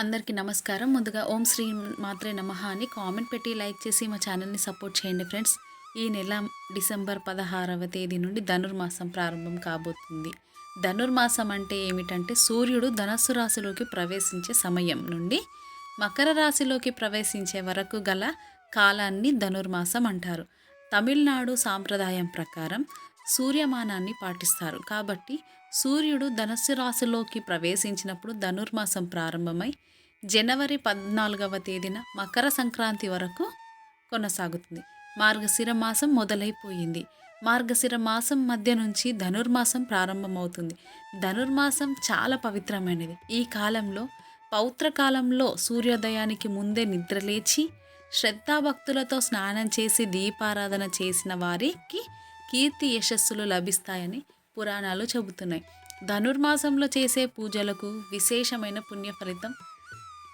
అందరికీ నమస్కారం. ముందుగా ఓం శ్రీ మాత్రే నమ అని కామెంట్ పెట్టి లైక్ చేసి మా ఛానల్ని సపోర్ట్ చేయండి ఫ్రెండ్స్. ఈ నెల డిసెంబర్ పదహారవ తేదీ నుండి ధనుర్మాసం ప్రారంభం కాబోతుంది. ధనుర్మాసం అంటే ఏమిటంటే సూర్యుడు ధనస్సు రాశిలోకి ప్రవేశించే సమయం నుండి మకర రాశిలోకి ప్రవేశించే వరకు గల కాలాన్ని ధనుర్మాసం అంటారు. తమిళనాడు సాంప్రదాయం ప్రకారం సూర్యమానాన్ని పాటిస్తారు. కాబట్టి సూర్యుడు ధనుస్సు రాశిలోకి ప్రవేశించినప్పుడు ధనుర్మాసం ప్రారంభమై జనవరి పద్నాలుగవ తేదీన మకర సంక్రాంతి వరకు కొనసాగుతుంది. మార్గశిర మాసం మొదలైపోయింది. మార్గశిర మాసం మధ్య నుంచి ధనుర్మాసం ప్రారంభమవుతుంది. ధనుర్మాసం చాలా పవిత్రమైనది. ఈ కాలంలో పౌత్ర కాలంలో సూర్యోదయానికి ముందే నిద్రలేచి శ్రద్ధాభక్తులతో స్నానం చేసి దీపారాధన చేసిన వారికి కీర్తి యశస్సులు లభిస్తాయని పురాణాలు చెబుతున్నాయి. ధనుర్మాసంలో చేసే పూజలకు విశేషమైన పుణ్య ఫలితం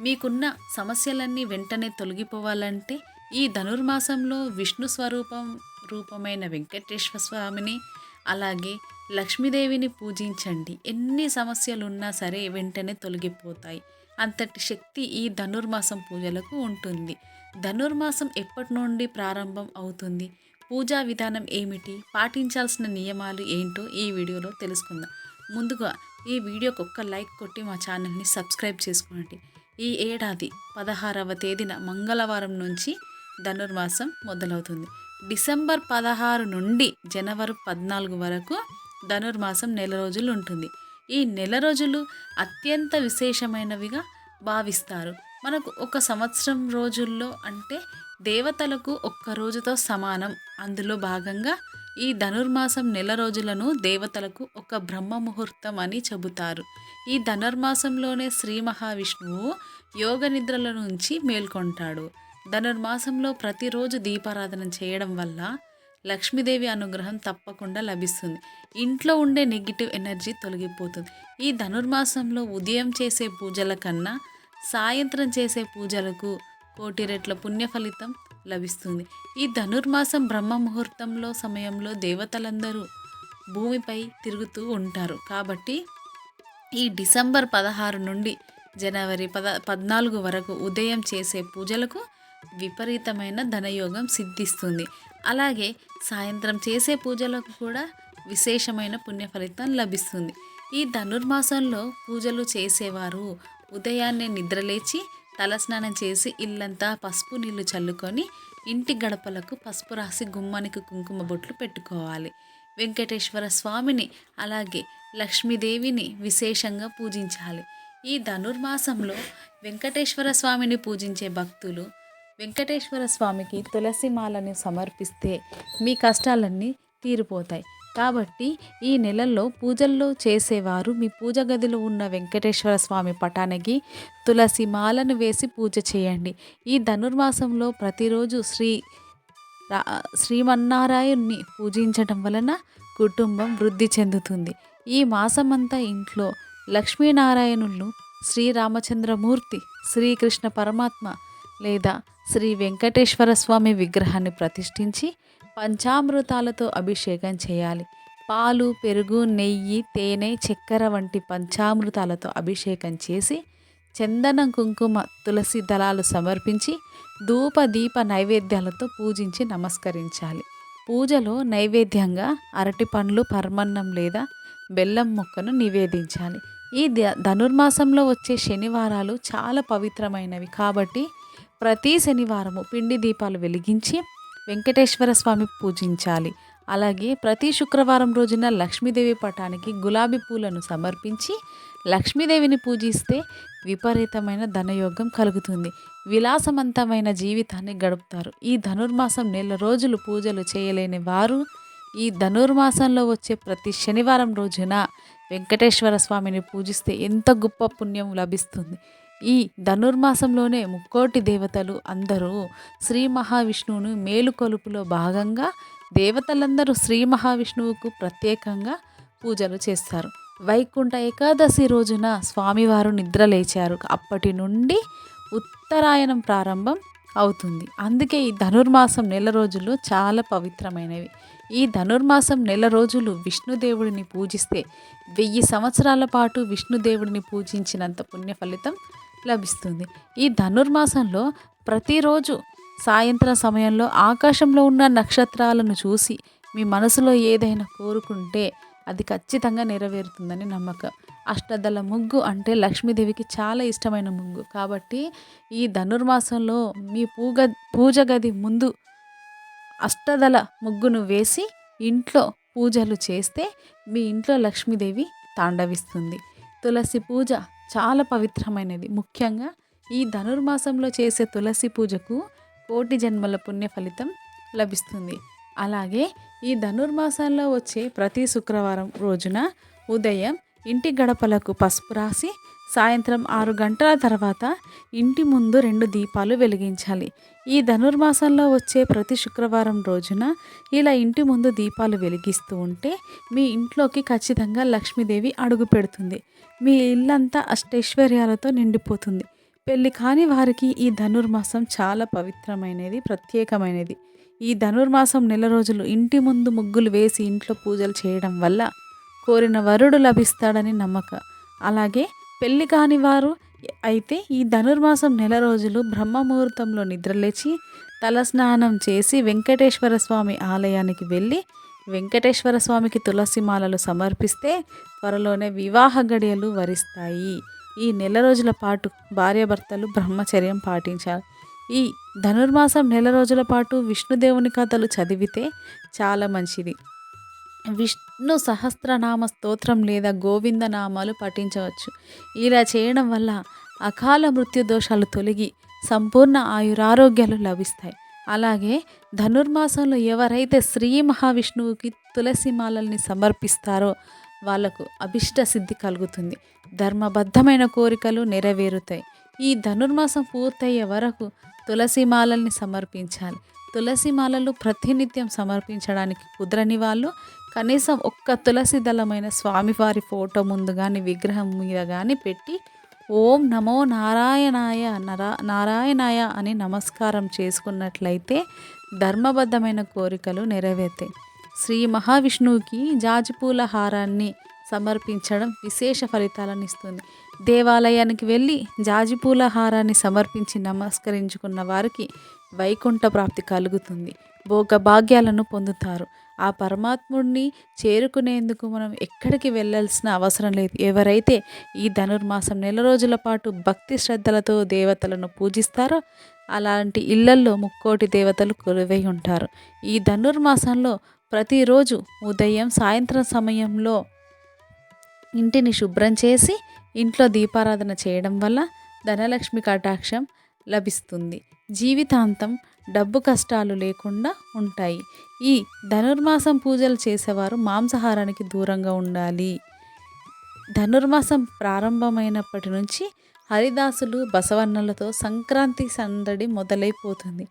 మీకున్న సమస్యలన్నీ వెంటనే తొలగిపోవాలంటే ఈ ధనుర్మాసంలో విష్ణు స్వరూపం రూపమైన వెంకటేశ్వర స్వామిని అలాగే లక్ష్మీదేవిని పూజించండి. ఎన్ని సమస్యలు ఉన్నా సరే వెంటనే తొలగిపోతాయి. అంతటి శక్తి ఈ ధనుర్మాసం పూజలకు ఉంటుంది. ధనుర్మాసం ఎప్పటి నుండి ప్రారంభం అవుతుంది? పూజా విధానం ఏమిటి? పాటించాల్సిన నియమాలు ఏంటో ఈ వీడియోలో తెలుసుకుందాం. ముందుగా ఈ వీడియోకి ఒక్క లైక్ కొట్టి మా ఛానల్ని సబ్స్క్రైబ్ చేసుకోండి. ఈ ఏడాది పదహారవ తేదీన మంగళవారం నుంచి ధనుర్మాసం మొదలవుతుంది. డిసెంబర్ పదహారు నుండి జనవరి పద్నాలుగు వరకు ధనుర్మాసం నెల రోజులు ఉంటుంది. ఈ నెల రోజులు అత్యంత విశేషమైనవిగా భావిస్తారు. మనకు ఒక సంవత్సరం రోజుల్లో అంటే దేవతలకు ఒక్క రోజుతో సమానం. అందులో భాగంగా ఈ ధనుర్మాసం నెల రోజులను దేవతలకు ఒక బ్రహ్మ ముహూర్తం అని చెబుతారు. ఈ ధనుర్మాసంలోనే శ్రీ మహావిష్ణువు యోగ నిద్రల నుంచి మేల్కొంటాడు. ధనుర్మాసంలో ప్రతిరోజు దీపారాధన చేయడం వల్ల లక్ష్మీదేవి అనుగ్రహం తప్పకుండా లభిస్తుంది. ఇంట్లో ఉండే నెగిటివ్ ఎనర్జీ తొలగిపోతుంది. ఈ ధనుర్మాసంలో ఉదయం చేసే పూజల కన్నా సాయంత్రం చేసే పూజలకు కోటి రెట్ల పుణ్య ఫలితం లభిస్తుంది. ఈ ధనుర్మాసం బ్రహ్మ ముహూర్తంలో సమయంలో దేవతలందరూ భూమిపై తిరుగుతూ ఉంటారు. కాబట్టి ఈ డిసెంబర్ పదహారు నుండి జనవరి పద పద్నాలుగు వరకు ఉదయం చేసే పూజలకు విపరీతమైన ధనయోగం సిద్ధిస్తుంది. అలాగే సాయంత్రం చేసే పూజలకు కూడా విశేషమైన పుణ్య ఫలితం లభిస్తుంది. ఈ ధనుర్మాసంలో పూజలు చేసేవారు ఉదయాన్నే నిద్రలేచి తలస్నానం చేసి ఇల్లంతా పసుపు నీళ్ళు చల్లుకొని ఇంటి గడపలకు పసుపు రాసి గుమ్మానికి కుంకుమ బొట్లు పెట్టుకోవాలి. వెంకటేశ్వర స్వామిని అలాగే లక్ష్మీదేవిని విశేషంగా పూజించాలి. ఈ ధనుర్మాసంలో వెంకటేశ్వర స్వామిని పూజించే భక్తులు వెంకటేశ్వర స్వామికి తులసి మాలని సమర్పిస్తే మీ కష్టాలన్నీ తీరిపోతాయి. కాబట్టి ఈ నెలల్లో పూజల్లో చేసేవారు మీ పూజ గదిలో ఉన్న వెంకటేశ్వర స్వామి పటానికి తులసి మాలను వేసి పూజ చేయండి. ఈ ధనుర్మాసంలో ప్రతిరోజు శ్రీ శ్రీమన్నారాయణ్ణి పూజించడం వలన కుటుంబం వృద్ధి చెందుతుంది. ఈ మాసమంతా ఇంట్లో లక్ష్మీనారాయణులు శ్రీరామచంద్రమూర్తి శ్రీకృష్ణ పరమాత్మ లేదా శ్రీ వెంకటేశ్వర స్వామి విగ్రహాన్ని ప్రతిష్ఠించి పంచామృతాలతో అభిషేకం చేయాలి. పాలు పెరుగు నెయ్యి తేనె చక్కెర వంటి పంచామృతాలతో అభిషేకం చేసి చందనం కుంకుమ తులసి దళాలు సమర్పించి ధూప దీప నైవేద్యాలతో పూజించి నమస్కరించాలి. పూజలో నైవేద్యంగా అరటి పండ్లు పరమన్నం లేదా బెల్లం మొక్కను నివేదించాలి. ఈ ధనుర్మాసంలో వచ్చే శనివారాలు చాలా పవిత్రమైనవి కాబట్టి ప్రతి శనివారము పిండి దీపాలు వెలిగించి వెంకటేశ్వర స్వామి పూజించాలి. అలాగే ప్రతి శుక్రవారం రోజున లక్ష్మీదేవి పటానికి గులాబీ పూలను సమర్పించి లక్ష్మీదేవిని పూజిస్తే విపరీతమైన ధనయోగం కలుగుతుంది. విలాసవంతమైన జీవితాన్ని గడుపుతారు. ఈ ధనుర్మాసం నెల రోజులు పూజలు చేయలేని వారు ఈ ధనుర్మాసంలో వచ్చే ప్రతి శనివారం రోజున వెంకటేశ్వర స్వామిని పూజిస్తే ఎంత గొప్ప పుణ్యం లభిస్తుంది. ఈ ధనుర్మాసంలోనే ముక్కోటి దేవతలు అందరూ శ్రీ మహావిష్ణువును మేలుకొలుపులో భాగంగా దేవతలందరూ శ్రీ మహావిష్ణువుకు ప్రత్యేకంగా పూజలు చేస్తారు. వైకుంఠ ఏకాదశి రోజున స్వామివారు నిద్ర లేచారు. అప్పటి నుండి ఉత్తరాయణం ప్రారంభం అవుతుంది. అందుకే ఈ ధనుర్మాసం నెల రోజులు చాలా పవిత్రమైనవి. ఈ ధనుర్మాసం నెల రోజులు విష్ణుదేవుడిని పూజిస్తే వెయ్యి సంవత్సరాల పాటు విష్ణుదేవుడిని పూజించినంత పుణ్య ఫలితం లభిస్తుంది. ఈ ధనుర్మాసంలో ప్రతిరోజు సాయంత్రం సమయంలో ఆకాశంలో ఉన్న నక్షత్రాలను చూసి మీ మనసులో ఏదైనా కోరుకుంటే అది ఖచ్చితంగా నెరవేరుతుందని నమ్మకం. అష్టదళ ముగ్గు అంటే లక్ష్మీదేవికి చాలా ఇష్టమైన ముగ్గు. కాబట్టి ఈ ధనుర్మాసంలో మీ పూగ పూజ గది ముందు అష్టదళ ముగ్గును వేసి ఇంట్లో పూజలు చేస్తే మీ ఇంట్లో లక్ష్మీదేవి తాండవిస్తుంది. తులసి పూజ చాలా పవిత్రమైనది. ముఖ్యంగా ఈ ధనుర్మాసంలో చేసే తులసి పూజకు కోటి జన్మల పుణ్య ఫలితం లభిస్తుంది. అలాగే ఈ ధనుర్మాసంలో వచ్చే ప్రతి శుక్రవారం రోజున ఉదయం ఇంటి గడపలకు పసుపు రాసి సాయంత్రం ఆరు గంటల తర్వాత ఇంటి ముందు రెండు దీపాలు వెలిగించాలి. ఈ ధనుర్మాసంలో వచ్చే ప్రతి శుక్రవారం రోజున ఇలా ఇంటి ముందు దీపాలు వెలిగిస్తూ ఉంటే మీ ఇంట్లోకి ఖచ్చితంగా లక్ష్మీదేవి అడుగు పెడుతుంది. మీ ఇల్లంతా అష్టైశ్వర్యాలతో నిండిపోతుంది. పెళ్ళి కాని వారికి ఈ ధనుర్మాసం చాలా పవిత్రమైనది ప్రత్యేకమైనది. ఈ ధనుర్మాసం నెల రోజులు ఇంటి ముందు ముగ్గులు వేసి ఇంట్లో పూజలు చేయడం వల్ల కోరిన వరుడు లభిస్తాడని నమ్మకం. అలాగే పెళ్ళి కాని వారు అయితే ఈ ధనుర్మాసం నెల రోజులు బ్రహ్మముహూర్తంలో నిద్రలేచి తలస్నానం చేసి వెంకటేశ్వర స్వామి ఆలయానికి వెళ్ళి వెంకటేశ్వర స్వామికి తులసి మాలలు సమర్పిస్తే త్వరలోనే వివాహ గడియలు వరిస్తాయి. ఈ నెల రోజుల పాటు భార్యాభర్తలు బ్రహ్మచర్యం పాటించాలి. ఈ ధనుర్మాసం నెల రోజుల పాటు విష్ణుదేవుని కథలు చదివితే చాలా మంచిది. విష్ణు సహస్రనామ స్తోత్రం లేదా గోవింద నామాలు పఠించవచ్చు. ఇలా చేయడం వల్ల అకాల మృత్యు దోషాలు తొలగి సంపూర్ణ ఆయురారోగ్యాలు లభిస్తాయి. అలాగే ధనుర్మాసంలో ఎవరైతే శ్రీ మహావిష్ణువుకి తులసి మాలల్ని సమర్పిస్తారో వాళ్ళకు అభిష్ట సిద్ధి కలుగుతుంది. ధర్మబద్ధమైన కోరికలు నెరవేరుతాయి. ఈ ధనుర్మాసం పూర్తయ్యే వరకు తులసి మాలల్ని సమర్పించాలి. తులసి మాలలు ప్రతినిత్యం సమర్పించడానికి కుదరని వాళ్ళు కనీసం ఒక్క తులసి దళమైన స్వామివారి ఫోటో ముందు కానీ విగ్రహం మీద కానీ పెట్టి ఓం నమో నారాయణాయ నరా నారాయణాయ అని నమస్కారం చేసుకున్నట్లయితే ధర్మబద్ధమైన కోరికలు నెరవేర్తాయి. శ్రీ మహావిష్ణువుకి జాజిపూల హారాన్ని సమర్పించడం విశేష ఫలితాలను ఇస్తుంది. దేవాలయానికి వెళ్ళి జాజిపూల హారాన్ని సమర్పించి నమస్కరించుకున్న వారికి వైకుంఠ ప్రాప్తి కలుగుతుంది. భోగ భాగ్యాలను పొందుతారు. ఆ పరమాత్ముడిని చేరుకునేందుకు మనం ఎక్కడికి వెళ్ళాల్సిన అవసరం లేదు. ఎవరైతే ఈ ధనుర్మాసం నెల రోజుల పాటు భక్తి శ్రద్ధలతో దేవతలను పూజిస్తారో అలాంటి ఇళ్ళల్లో ముక్కోటి దేవతలు కొలువై ఉంటారు. ఈ ధనుర్మాసంలో ప్రతిరోజు ఉదయం సాయంత్రం సమయంలో ఇంటిని శుభ్రం చేసి ఇంట్లో దీపారాధన చేయడం వల్ల ధనలక్ష్మి కటాక్షం లభిస్తుంది. జీవితాంతం డబ్బు కష్టాలు లేకుండా ఉంటాయి. ఈ ధనుర్మాసం పూజలు చేసేవారు మాంసాహారానికి దూరంగా ఉండాలి. ధనుర్మాసం ప్రారంభమైనప్పటి నుంచి హరిదాసులు బసవన్నలతో సంక్రాంతి సందడి మొదలైపోతుంది.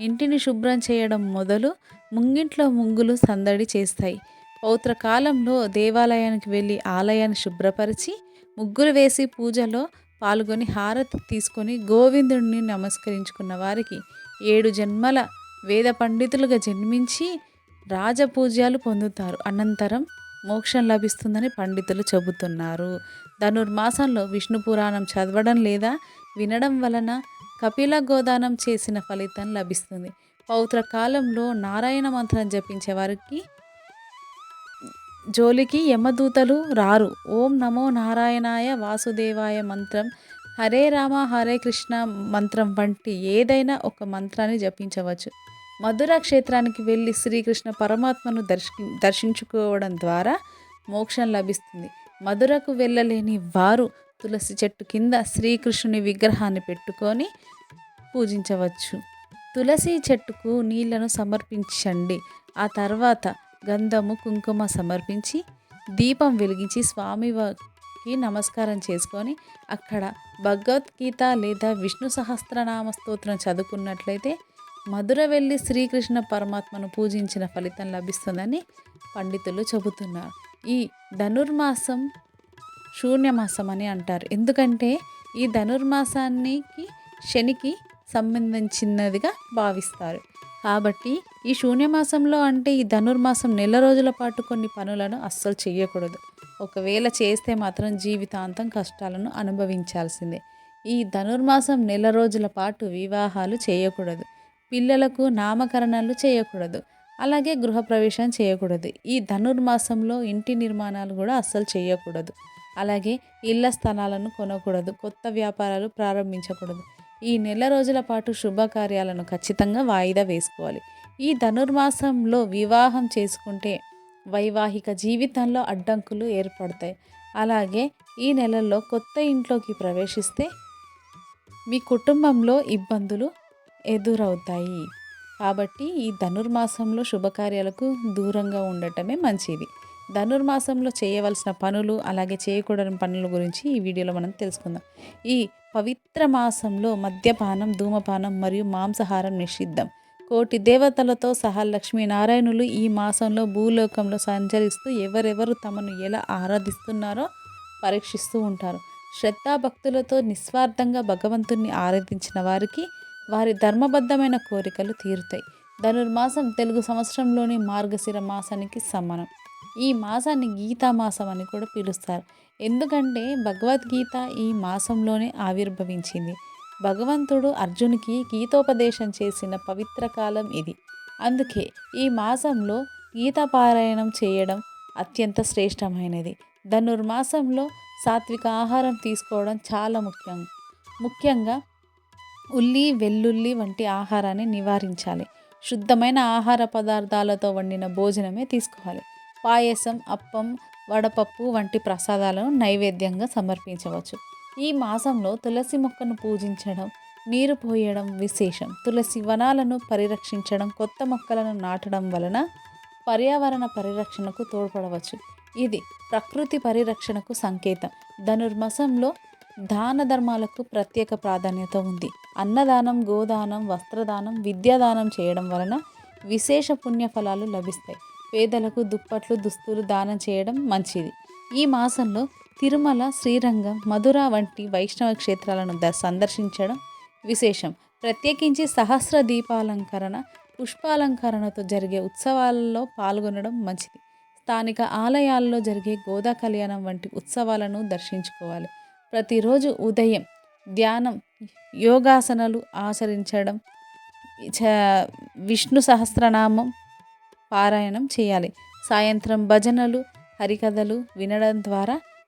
ఇంటిని శుభ్రం చేయడం మొదలు ముంగింట్లో ముంగులు సందడి చేస్తాయి. పౌత్ర కాలంలో దేవాలయానికి వెళ్ళి ఆలయాన్ని శుభ్రపరిచి ముగ్గురు వేసి పూజలో పాల్గొని హారతి తీసుకొని గోవిందుడిని నమస్కరించుకున్న వారికి ఏడు జన్మల వేద పండితులుగా జన్మించి రాజపూజ్యాలు పొందుతారు. అనంతరం మోక్షం లభిస్తుందని పండితులు చెబుతున్నారు. ధనుర్మాసంలో విష్ణు పురాణం చదవడం లేదా వినడం వలన కపిల గోదానం చేసిన ఫలితం లభిస్తుంది. పౌత్ర కాలంలో నారాయణ మంత్రం జపించే వారికి జోలికి యమదూతలు రారు. ఓం నమో నారాయణాయ వాసుదేవాయ మంత్రం హరే రామ హరే కృష్ణ మంత్రం వంటి ఏదైనా ఒక మంత్రాన్ని జపించవచ్చు. మధుర క్షేత్రానికి వెళ్ళి శ్రీకృష్ణ పరమాత్మను దర్శి దర్శించుకోవడం ద్వారా మోక్షం లభిస్తుంది. మధురకు వెళ్ళలేని వారు తులసి చెట్టు కింద శ్రీకృష్ణుని విగ్రహాన్ని పెట్టుకొని పూజించవచ్చు. తులసి చెట్టుకు నీళ్ళను సమర్పించండి. ఆ తర్వాత గంధము కుంకుమ సమర్పించి దీపం వెలిగించి స్వామి కి నమస్కారం చేసుకొని అక్కడ భగవద్గీత లేదా విష్ణు సహస్రనామ స్తోత్రం చదువుకున్నట్లయితే మధుర వెళ్ళి శ్రీకృష్ణ పరమాత్మను పూజించిన ఫలితం లభిస్తుందని పండితులు చెబుతున్నారు. ఈ ధనుర్మాసం శూన్యమాసం అని అంటారు. ఎందుకంటే ఈ ధనుర్మాసానికి శనికి సంబంధించినదిగా భావిస్తారు. కాబట్టి ఈ శూన్యమాసంలో అంటే ఈ ధనుర్మాసం నెల రోజుల పాటు కొన్ని పనులను అస్సలు చేయకూడదు ఒకవేళ చేస్తే మాత్రం జీవితాంతం కష్టాలను అనుభవించాల్సిందే. ఈ ధనుర్మాసం నెల రోజుల పాటు వివాహాలు చేయకూడదు. పిల్లలకు నామకరణాలు చేయకూడదు. అలాగే గృహప్రవేశం చేయకూడదు. ఈ ధనుర్మాసంలో ఇంటి నిర్మాణాలు కూడా అస్సలు చేయకూడదు. అలాగే ఇళ్ళ స్థలాలను కొనకూడదు. కొత్త వ్యాపారాలు ప్రారంభించకూడదు. ఈ నెల రోజుల పాటు శుభకార్యాలను ఖచ్చితంగా వాయిదా వేసుకోవాలి. ఈ ధనుర్మాసంలో వివాహం చేసుకుంటే వైవాహిక జీవితంలో అడ్డంకులు ఏర్పడతాయి. అలాగే ఈ నెలల్లో కొత్త ఇంట్లోకి ప్రవేశిస్తే మీ కుటుంబంలో ఇబ్బందులు ఎదురవుతాయి. కాబట్టి ఈ ధనుర్మాసంలో శుభకార్యాలకు దూరంగా ఉండటమే మంచిది. ధనుర్మాసంలో చేయవలసిన పనులు అలాగే చేయకూడని పనుల గురించి ఈ వీడియోలో మనం తెలుసుకుందాం. ఈ పవిత్ర మాసంలో మద్యపానం ధూమపానం మరియు మాంసాహారం నిషిద్ధం. కోటి దేవతలతో సహా లక్ష్మీనారాయణులు ఈ మాసంలో భూలోకంలో సంచరిస్తూ ఎవరెవరు తమను ఎలా ఆరాధిస్తున్నారో పరీక్షిస్తూ ఉంటారు. శ్రద్ధాభక్తులతో నిస్వార్థంగా భగవంతుణ్ణి ఆరాధించిన వారికి వారి ధర్మబద్ధమైన కోరికలు తీరుతాయి. ధనుర్మాసం తెలుగు సంవత్సరంలోని మార్గశిర మాసానికి సమానం. ఈ మాసాన్ని గీతా మాసం అని కూడా పిలుస్తారు. ఎందుకంటే భగవద్గీత ఈ మాసంలోనే ఆవిర్భవించింది. భగవంతుడు అర్జునికి గీతోపదేశం చేసిన పవిత్ర కాలం ఇది. అందుకే ఈ మాసంలో గీతాపారాయణం చేయడం అత్యంత శ్రేష్టమైనది. ధనుర్మాసంలో సాత్విక ఆహారం తీసుకోవడం చాలా ముఖ్యం. ముఖ్యంగా ఉల్లి వెల్లుల్లి వంటి ఆహారాన్ని నివారించాలి. శుద్ధమైన ఆహార పదార్థాలతో వండిన భోజనమే తీసుకోవాలి. పాయసం అప్పం వడపప్పు వంటి ప్రసాదాలను నైవేద్యంగా సమర్పించవచ్చు. ఈ మాసంలో తులసి మొక్కను పూజించడం నీరు పోయడం విశేషం. తులసి వనాలను పరిరక్షించడం కొత్త మొక్కలను నాటడం వలన పర్యావరణ పరిరక్షణకు తోడ్పడవచ్చు. ఇది ప్రకృతి పరిరక్షణకు సంకేతం. ధనుర్మాసంలో దాన ధర్మాలకు ప్రత్యేక ప్రాధాన్యత ఉంది. అన్నదానం గోదానం వస్త్రదానం విద్యాదానం చేయడం వలన విశేష పుణ్యఫలాలు లభిస్తాయి. పేదలకు దుప్పట్లు దుస్తులు దానం చేయడం మంచిది. ఈ మాసంలో తిరుమల శ్రీరంగం మధుర వంటి వైష్ణవ క్షేత్రాలను ద సందర్శించడం విశేషం. ప్రత్యేకించి సహస్ర దీపాలంకరణ పుష్పాలంకరణతో జరిగే ఉత్సవాలలో పాల్గొనడం మంచిది. స్థానిక ఆలయాల్లో జరిగే గోదా కళ్యాణం వంటి ఉత్సవాలను దర్శించుకోవాలి. ప్రతిరోజు ఉదయం ధ్యానం యోగాసనాలు ఆచరించడం విష్ణు సహస్రనామం పారాయణం చేయాలి. సాయంత్రం భజనలు హరికథలు వినడం ద్వారా